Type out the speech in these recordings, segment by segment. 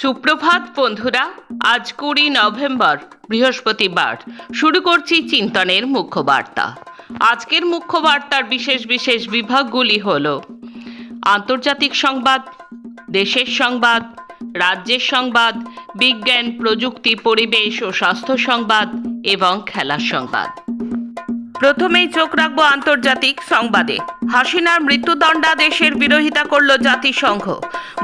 সুপ্রভাত বন্ধুরা, আজ কুড়ি নভেম্বর, বৃহস্পতিবার। শুরু করছি চিন্তনের মুখ্য বার্তা আজকের মুখ্য বার্তার বিশেষ বিশেষ বিভাগগুলি হল, আন্তর্জাতিক সংবাদ, দেশের সংবাদ, রাজ্যের সংবাদ, বিজ্ঞান, প্রযুক্তি, পরিবেশ ও স্বাস্থ্য সংবাদ এবং খেলার সংবাদ। প্রথমেই চোখ রাখব আন্তর্জাতিক সংবাদে। হাসিনার মৃত্যুদণ্ডাদেশের বিরোধিতা করল জাতিসংঘ।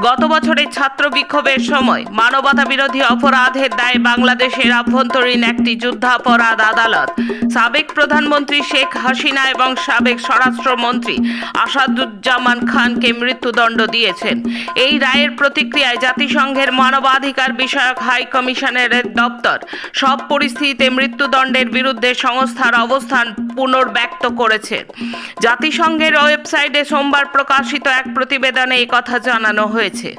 গত বছরের ছাত্র বিক্ষোভের সময় মানবতা বিরোধী অপরাধের দায়ে বাংলাদেশের আভ্যন্তরীণ একটি যুদ্ধাপরাধ আদালত। সাবেক প্রধানমন্ত্রী শেখ হাসিনা এবং সাবেক স্বরাষ্ট্রমন্ত্রী আসাদুজ্জামান খানকে মৃত্যুদণ্ড দিয়েছেন। এই রায়ের প্রতিক্রিয়ায় জাতিসংঘের মানবাধিকার বিষয়ক হাই কমিশনের দপ্তর সব পরিস্থিতিতে মৃত্যুদণ্ডের বিরুদ্ধে সংস্থার অবস্থান পুনর্ব্যক্ত করেছে। জাতিসংঘের ওয়েবসাইটে সোমবার প্রকাশিত এক প্রতিবেদনে এই কথা জানানো হয়েছে। হয়েছে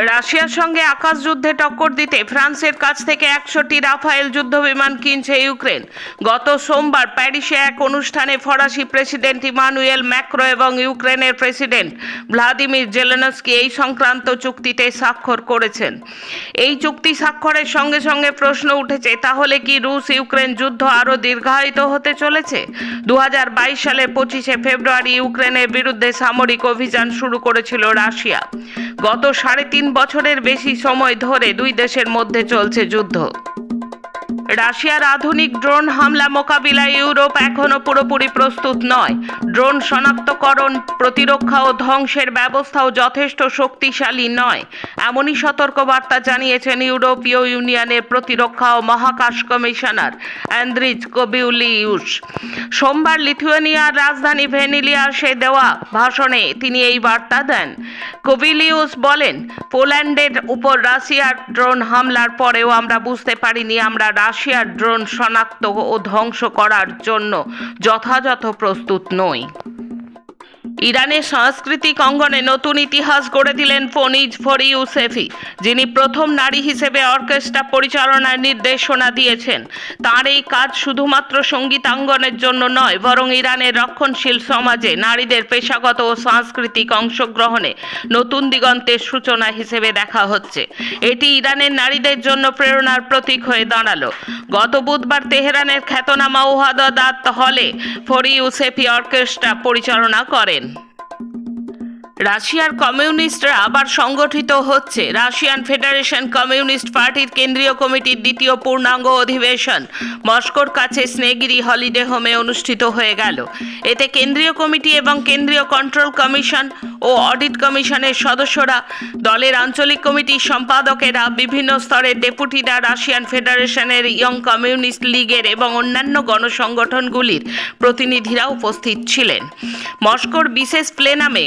রাশিয়ার সঙ্গে আকাশ যুদ্ধে টক্কর দিতে ফ্রান্সের কাছ থেকে একশোটি রাফায়েল যুদ্ধ বিমান কিনছে ইউক্রেন। গত সোমবার প্যারিসে এক অনুষ্ঠানে ফরাসি প্রেসিডেন্ট ইমানুয়েল ম্যাক্রো এবং ইউক্রেনের প্রেসিডেন্ট ভ্লাদিমির জেলেনস্কি এই সংক্রান্ত চুক্তিতে স্বাক্ষর করেছেন। এই চুক্তি স্বাক্ষরের সঙ্গে সঙ্গে প্রশ্ন উঠেছে, তাহলে কি রুশ ইউক্রেন যুদ্ধ আরও দীর্ঘায়িত হতে চলেছে? দু সালের পঁচিশে ফেব্রুয়ারি ইউক্রেনের বিরুদ্ধে সামরিক অভিযান শুরু করেছিল রাশিয়া। গত সাড়ে তিন বছরের বেশি সময় ধরে দুই দেশের মধ্যে চলছে যুদ্ধ। রাশিয়ার আধুনিক ড্রোন হামলা মোকাবিলায় ইউরোপ এখনও পুরোপুরি প্রস্তুত নয়। ড্রোন শনাক্তকরণ, প্রতিরক্ষা ও ধ্বংসের ব্যবস্থাও যথেষ্ট শক্তিশালী নয়, এমনই সতর্কবার্তা জানিয়েছেন ইউরোপীয় ইউনিয়নের প্রতিরক্ষা ও মহাকাশ কমিশনার অ্যান্দ্রিজ কবিউলিউস। সোমবার লিথুয়ানিয়ার রাজধানী ভেনিলিয়াসে দেওয়া ভাষণে তিনি এই বার্তা দেন। কবিলিউস বলেন, পোল্যান্ডের উপর রাশিয়ার ড্রোন হামলার পরেও আমরা বুঝতে পারিনি আমরা রাশিয়ার ড্রোন শনাক্ত ও ধ্বংস করার জন্য যথাযথ প্রস্তুত নই। ইরানের সাংস্কৃতিক অঙ্গনে নতুন ইতিহাস গড়ে দিলেন ফনিজ ফরিউসেফি যিনি প্রথম নারী হিসেবে অর্কেস্ট্রা পরিচালনার নির্দেশনা দিয়েছেন। তার এই কাজ শুধুমাত্র সঙ্গীতাঙ্গনের জন্য নয়, বরং ইরানের রক্ষণশীল সমাজে নারীদের পেশাগত ও সাংস্কৃতিক অংশগ্রহণে নতুন দিগন্তের সূচনা হিসেবে দেখা হচ্ছে। এটি ইরানের নারীদের জন্য প্রেরণার প্রতীক হয়ে দাঁড়াল। গত বুধবার তেহরানের খ্যাতনামা ওহাদাত হলে ফরিউসেফি অর্কেস্ট্রা পরিচালনা করেন। রাশিয়ার কমিউনিস্টরা আবার সংগঠিত হচ্ছে। রাশিয়ান ফেডারেশন কমিউনিস্ট পার্টির কেন্দ্রীয় কমিটির দ্বিতীয় পূর্ণাঙ্গ অধিবেশন মস্কোর কাছে স্নেগিরি হলিডে হোমে অনুষ্ঠিত হয়ে গেল। এতে কেন্দ্রীয় কমিটি এবং কেন্দ্রীয় কন্ট্রোল কমিশন ও অডিট কমিশনের সদস্যরা, দলের আঞ্চলিক কমিটির সম্পাদকেরা, বিভিন্ন স্তরের ডেপুটিরা রাশিয়ান ফেডারেশনের ইয়ং কমিউনিস্ট লীগের এবং অন্যান্য গণসংগঠনগুলির প্রতিনিধিরা উপস্থিত ছিলেন। মস্কোর বিশেষ প্লেনামে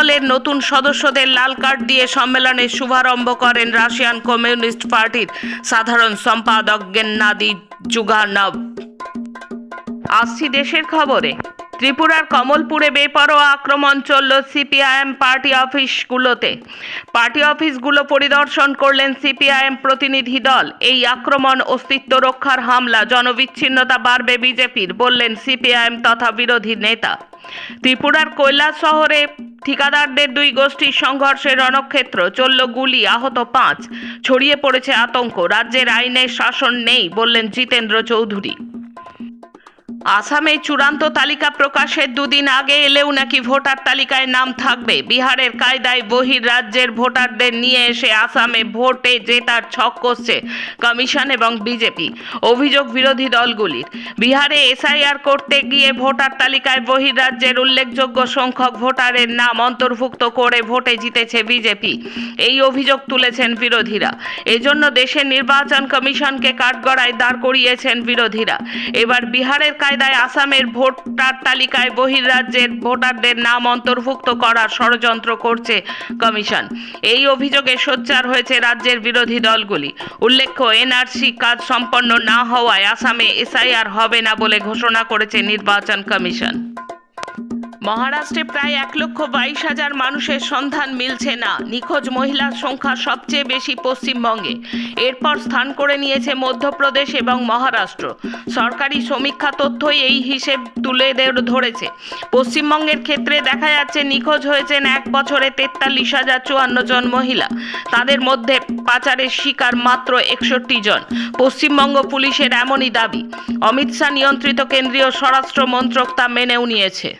কমসমলের নতুন সদস্যদের লাল কার্ড দিয়ে সম্মেলনের শুভারম্ভ করেন রাশিয়ান কমিউনিস্ট পার্টির সাধারণ সম্পাদক গেন্নাদি জুগানভ আসছি দেশের খবরে। ত্রিপুরার কমলপুরে বেপরোয়া আক্রমণ চলল সিপিআইএম পার্টি অফিসগুলোতে। পার্টি অফিসগুলো পরিদর্শন করলেন সিপিআইএম প্রতিনিধি দল। এই আক্রমণ অস্তিত্ব রক্ষার হামলা, জনবিচ্ছিন্নতা বাড়বে বিজেপির, বললেন সিপিআইএম তথা বিরোধী নেতা। ত্রিপুরার কৈলাস শহরে ঠিকাদারদের দুই গোষ্ঠীর সংঘর্ষে রণক্ষেত্র, চলল গুলি, আহত পাঁচ। ছড়িয়ে পড়েছে আতঙ্ক, রাজ্যের আইনের শাসন নেই বললেন জিতেন্দ্র চৌধুরী। আসামে চূড়ান্ত তালিকা প্রকাশের দুদিন আগে এলেও নাকি ভোটার তালিকায় নাম থাকবে। বিহারের কায়দায় বহির রাজ্যের ভোটারদের নিয়ে এসে আসামে ভোটে জেতার ছক করছে কমিশন এবং বিজেপি। অভিযোগ বিরোধী দলগুলির। বিহারে এসআইআর করতে গিয়ে ভোটার তালিকায় বহির রাজ্যের উল্লেখযোগ্য সংখ্যক ভোটারের নাম অন্তর্ভুক্ত করে ভোটে জিতেছে বিজেপি। এই অভিযোগ তুলেছেন বিরোধীরা। এজন্য দেশের নির্বাচন কমিশনকে কাঠগড়ায় দাঁড় করিয়েছেন বিরোধীরা। এবার বিহারের কায়দায় আসামের ভোটার তালিকায় বহির্রাজ্যের ভোটারদের নাম অন্তর্ভুক্ত করার ষড়যন্ত্র করছে কমিশন। এই অভিযোগে সোচ্চার হয়েছে রাজ্যের বিরোধী দলগুলি। উল্লেখ্য, এনআরসি কাজ সম্পন্ন না হওয়ায় আসামে এসআইআর হবে না বলে ঘোষণা করেছে নির্বাচন কমিশন। মহারাষ্ট্রে প্রায় এক লক্ষ বাইশ হাজার মানুষের সন্ধান মিলছে না। নিখোঁজ মহিলার সংখ্যা সবচেয়ে বেশি পশ্চিমবঙ্গে। এরপর স্থান করে নিয়েছে মধ্যপ্রদেশ এবং মহারাষ্ট্র। সরকারি সমীক্ষা তথ্যই এই হিসেব তুলে ধরেছে। পশ্চিমবঙ্গের ক্ষেত্রে দেখা যাচ্ছে, নিখোঁজ হয়েছেন এক বছরে তেতাল্লিশ হাজার চুয়ান্ন জন মহিলা। তাদের মধ্যে পাচারের শিকার মাত্র একষট্টি জন। পশ্চিমবঙ্গ পুলিশের এমনই দাবি। অমিত শাহ নিয়ন্ত্রিত কেন্দ্রীয় স্বরাষ্ট্র মন্ত্রক তা মেনেও নিয়েছে।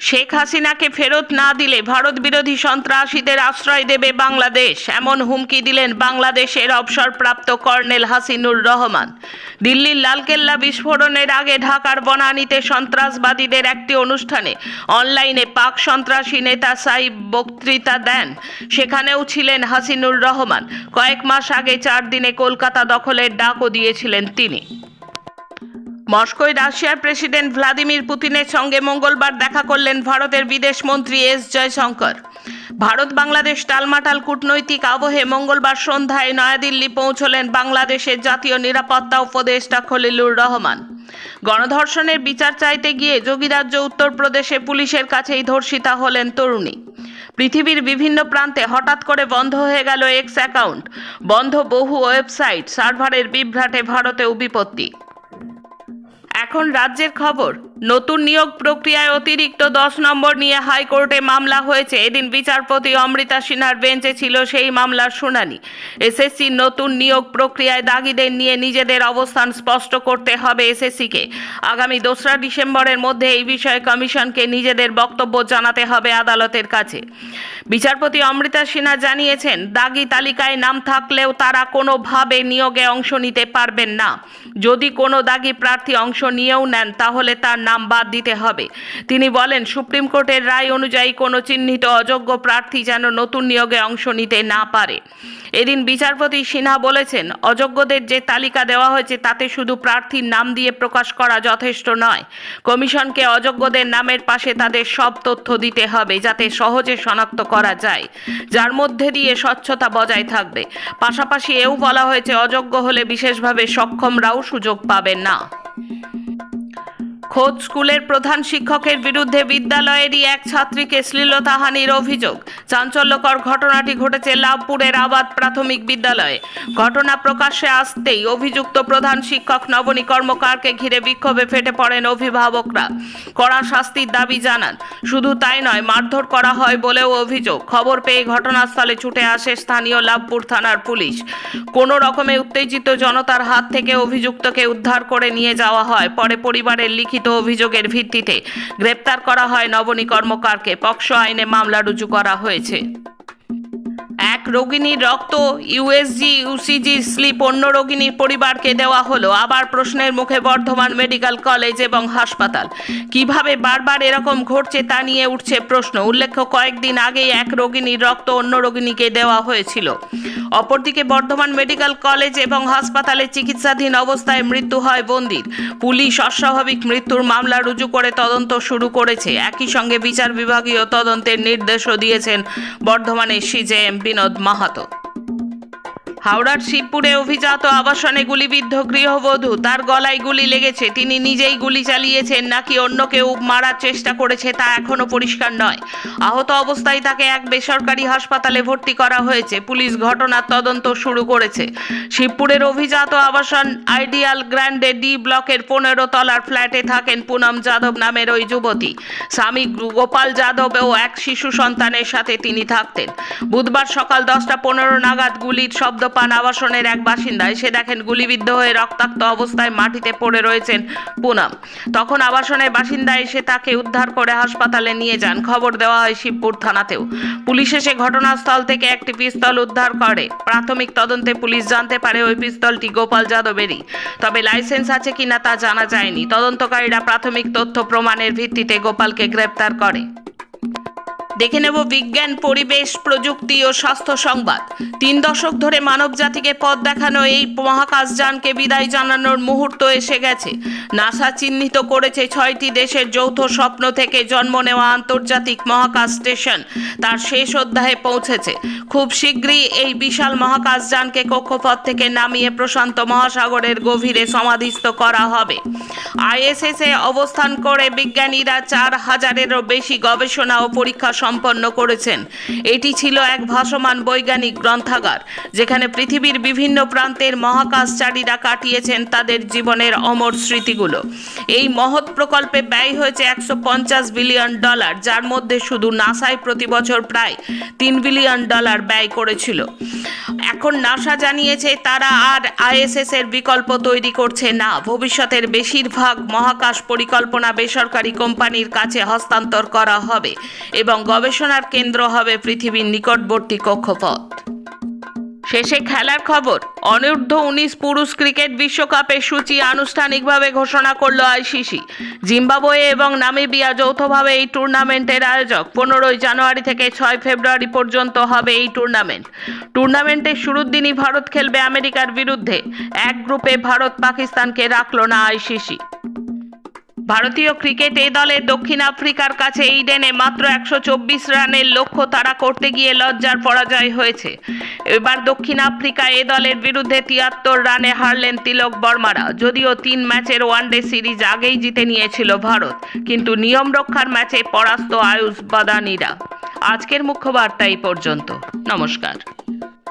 শেখ হাসিনাকে ফেরত না দিলে ভারত বিরোধী সন্ত্রাসীদের আশ্রয় দেবে বাংলাদেশ। এমন হুমকি দিলেন বাংলাদেশের অবসরপ্রাপ্ত কর্নেল হাসিনুর রহমান। দিল্লির লালকেল্লা বিস্ফোরণের আগে ঢাকার বনানীতে সন্ত্রাসবাদীদের একটি অনুষ্ঠানে অনলাইনে পাক সন্ত্রাসী নেতা সাইব বক্তৃতা দেন। সেখানেও ছিলেন হাসিনুর রহমান। কয়েক মাস আগে চার দিনে কলকাতা দখলের ডাকও দিয়েছিলেন তিনি। মস্কোয় রাশিয়ার প্রেসিডেন্ট ভ্লাদিমির পুতিনের সঙ্গে মঙ্গলবার দেখা করলেন ভারতের বিদেশ মন্ত্রী এস জয়শঙ্কর। ভারত, বাংলাদেশ টালমাটাল কূটনৈতিক আবহে মঙ্গলবার সন্ধ্যায় নয়াদিল্লি পৌঁছলেন বাংলাদেশের জাতীয় নিরাপত্তা উপদেষ্টা খলিলুর রহমান। গণধর্ষণের বিচার চাইতে গিয়ে যোগীরাজ্য উত্তরপ্রদেশে পুলিশের কাছেই ধর্ষিতা হলেন তরুণী। পৃথিবীর বিভিন্ন প্রান্তে হঠাৎ করে বন্ধ হয়ে গেল এক্স অ্যাকাউন্ট। বন্ধ বহু ওয়েবসাইট, সার্ভারের বিভ্রাটে ভারতেও বিপত্তি। এখন রাজ্যের খবর, নতুন নিয়োগ প্রক্রিয়ায় অতিরিক্ত দশ নম্বর নিয়ে হাইকোর্টে মামলা হয়েছে। এদিন বিচারপতি অমৃতা সিনহার বেঞ্চে ছিল সেই মামলার শুনানি। এসএসসির নতুন নিয়োগ প্রক্রিয়ায় দাগিদের নিয়ে নিজেদের অবস্থান স্পষ্ট করতে হবে এসএসসিকে। আগামী দোসরা ডিসেম্বরের মধ্যে এই বিষয়ে কমিশনকে নিজেদের বক্তব্য জানাতে হবে আদালতের কাছে। বিচারপতি অমৃতা সিনহা জানিয়েছেন, দাগি তালিকায় নাম থাকলেও তারা কোনোভাবে নিয়োগে অংশ নিতে পারবেন না। যদি কোনো দাগি প্রার্থী অংশ নিয়েও নেন, তাহলে তার নাম বাদ দিতে হবে। তিনি বলেন, সুপ্রিম কোর্টের রায় অনুযায়ী কোনো চিহ্নিত অযোগ্য প্রার্থী যেন নতুন নিয়োগে অংশ নিতে না পারে। এদিন বিচারপতি সিনহা বলেছেন, অযোগ্যদের যে তালিকা দেওয়া হয়েছে, তাতে শুধু প্রার্থীর নাম দিয়ে প্রকাশ করা যথেষ্ট নয়। কমিশনকে অযোগ্যদের নামের পাশে তাদের সব তথ্য দিতে হবে, যাতে সহজে শনাক্ত করা যায়, যার মধ্যে দিয়ে স্বচ্ছতা বজায় থাকবে। পাশাপাশি এও বলা হয়েছে, অযোগ্য হলে বিশেষভাবে সক্ষমরাও সুযোগ পাবে না। খোদ স্কুলের প্রধান শিক্ষকের বিরুদ্ধে বিদ্যালয়েরই এক ছাত্রীকে শ্লীলতাহানির অভিযোগ। চাঞ্চল্যকর ঘটনাটি ঘটেছে লাভপুরের আবাদ প্রাথমিক বিদ্যালয়ে। ঘটনা প্রকাশ্যে আসতেই অভিযুক্ত প্রধান শিক্ষক নবনী কর্মকারকে ঘিরে বিক্ষোভে ফেটে পড়েন অভিভাবকরা। কড়া শাস্তির দাবি জানান। শুধু তাই নয়, মারধর করা হয় বলেও অভিযোগ। খবর পেয়ে ঘটনাস্থলে ছুটে আসে স্থানীয় লাভপুর থানার পুলিশ। কোনো রকমে উত্তেজিত জনতার হাত থেকে অভিযুক্তকে উদ্ধার করে নিয়ে যাওয়া হয়। পরে পরিবারের লিখিত অভিযোগের ভিত্তিতে গ্রেপ্তার করা হয় নবনী কর্মকারকে পক্সো আইনে মামলা রুজু করা হয়েছে। রোগিনীর রক্ত ইউএসজি ইউসিজি স্লিপ, অন্য রোগিনীর পরিবারকে দেওয়া হলো। আবার প্রশ্নের মুখে বর্ধমান মেডিকেল কলেজ এবং হাসপাতাল। কীভাবে বারবার এরকম ঘটছে তা নিয়ে উঠছে প্রশ্ন। উল্লেখ্য, কয়েকদিন আগেই এক রোগিনীর রক্ত অন্য রোগিনীকে দেওয়া হয়েছিল। অপরদিকে বর্ধমান মেডিকেল কলেজ এবং হাসপাতালে চিকিৎসাধীন অবস্থায় মৃত্যু হয় বন্দির। পুলিশ অস্বাভাবিক মৃত্যুর মামলা রুজু করে তদন্ত শুরু করেছে। একই সঙ্গে বিচার বিভাগীয় তদন্তের নির্দেশও দিয়েছেন বর্ধমানের সিজেএম বিনোদ মাহাতো হাওড়ার শিবপুরে অভিজাত আবাসনে গুলিবিদ্ধ গৃহবধূ। তার গলায় গুলি লেগেছে। তিনি নিজেই গুলি চালিয়েছেন, নাকি অন্য কেউ মারার চেষ্টা করেছে তা এখনও পরিষ্কার নয়। আহত অবস্থায় তাকে এক বেসরকারি হাসপাতালে ভর্তি করা হয়েছে। পুলিশ ঘটনার তদন্ত শুরু করেছে। শিবপুরের অভিজাত আবাসন আইডিয়াল গ্র্যান্ডে ডি ব্লকের পনেরো তলার ফ্ল্যাটে থাকেন পুনম যাদব নামের ওই যুবতী। স্বামী গোপাল যাদব ও এক শিশু সন্তানের সাথে তিনি থাকতেন। বুধবার সকাল দশটা পনেরো নাগাদ গুলির শব্দ পান আবাসনের এক বাসিন্দা এসে দেখেন গুলিবিদ্ধ হয়ে রক্তাক্ত অবস্থায় মাটিতে পড়ে রয়েছেন পুনম। তখন আবাসনের বাসিন্দা এসে তাকে উদ্ধার করে হাসপাতালে নিয়ে যান। খবর দেওয়া হয় শিবপুর থানাতেও। পুলিশ এসে ঘটনাস্থল থেকে একটি পিস্তল উদ্ধার করে। প্রাথমিক তদন্তে পুলিশ জানতে পারে ওই পিস্তলটি গোপাল যাদবেরই। তবে লাইসেন্স আছে কিনা তা জানা যায়নি। তদন্তকারীরা প্রাথমিক তথ্য প্রমাণের ভিত্তিতে গোপালকে গ্রেপ্তার করে। দেখে নেব বিজ্ঞান, পরিবেশ, প্রযুক্তি ও স্বাস্থ্য সংবাদ। তিন দশক ধরে মানব জাতিকে পথ দেখানো এই মহাকাশযানকে বিদায় জানানোর মুহূর্ত এসে গেছে। নাসা চিহ্নিত করেছে ছয়টি দেশের যৌথ স্বপ্ন থেকে জন্ম নেওয়া আন্তর্জাতিক মহাকাশ স্টেশন। তার শেষ অধ্যায়ে পৌঁছেছে। খুব শীঘ্রই এই বিশাল মহাকাশযানকে কক্ষপথ থেকে নামিয়ে প্রশান্ত মহাসাগরের গভীরে সমাধিস্থ করা হবে। আইএসএস অবস্থান করে বিজ্ঞানীরা চার হাজারেরও বেশি গবেষণা ও পরীক্ষা সম্পন্ন করেছেন। এটি ছিল এক ভাসমান বৈজ্ঞানিক গ্রন্থাগার, যেখানে পৃথিবীর বিভিন্ন প্রান্তের মহাকাশচারীরা কাটিয়েছেন তাদের জীবনের অমর স্মৃতিগুলো। এই মহৎ প্রকল্পে ব্যয় হয়েছে একশো পঞ্চাশ বিলিয়ন ডলার, যার মধ্যে শুধু নাসায় প্রতি বছর প্রায় তিন বিলিয়ন ডলার ব্যয় করেছিল। এখন নাসা জানিয়েছে তারা আর আইএসএস এর বিকল্প তৈরি করছে না। ভবিষ্যতের বেশিরভাগ মহাকাশ পরিকল্পনা বেসরকারি কোম্পানির কাছে হস্তান্তর করা হবে এবং গবেষণার কেন্দ্র হবে পৃথিবীর নিকটবর্তী কক্ষপথ। শেষে খেলার খবর। অনূর্ধ্ব উনিশ পুরুষ ক্রিকেট বিশ্বকাপের সূচি আনুষ্ঠানিকভাবে ঘোষণা করল আইসিসি। জিম্বাবুয়ে এবং নামিবিয়া যৌথভাবে এই টুর্নামেন্টের আয়োজক। পনেরোই জানুয়ারি থেকে ছয় ফেব্রুয়ারি পর্যন্ত হবে এই টুর্নামেন্ট। টুর্নামেন্টের শুরুর দিনই ভারত খেলবে আমেরিকার বিরুদ্ধে। এক গ্রুপে ভারত পাকিস্তানকে রাখল না আইসিসি। ভারতীয় ক্রিকেট এ দলের দক্ষিণ আফ্রিকার কাছে ইডেনে মাত্র একশো চব্বিশ রানের লক্ষ্য তারা করতে গিয়ে লজ্জার পরাজয় হয়েছে। এবার দক্ষিণ আফ্রিকা এ দলের বিরুদ্ধে তিয়াত্তর রানে হারলেন তিলক বর্মারা। যদিও তিন ম্যাচের ওয়ানডে সিরিজ আগেই জিতে নিয়েছিল ভারত, কিন্তু নিয়ম রক্ষার ম্যাচে পরাস্ত আয়ুষ বাদানিরা। আজকের মুখ্য বার্তা এই পর্যন্ত। নমস্কার।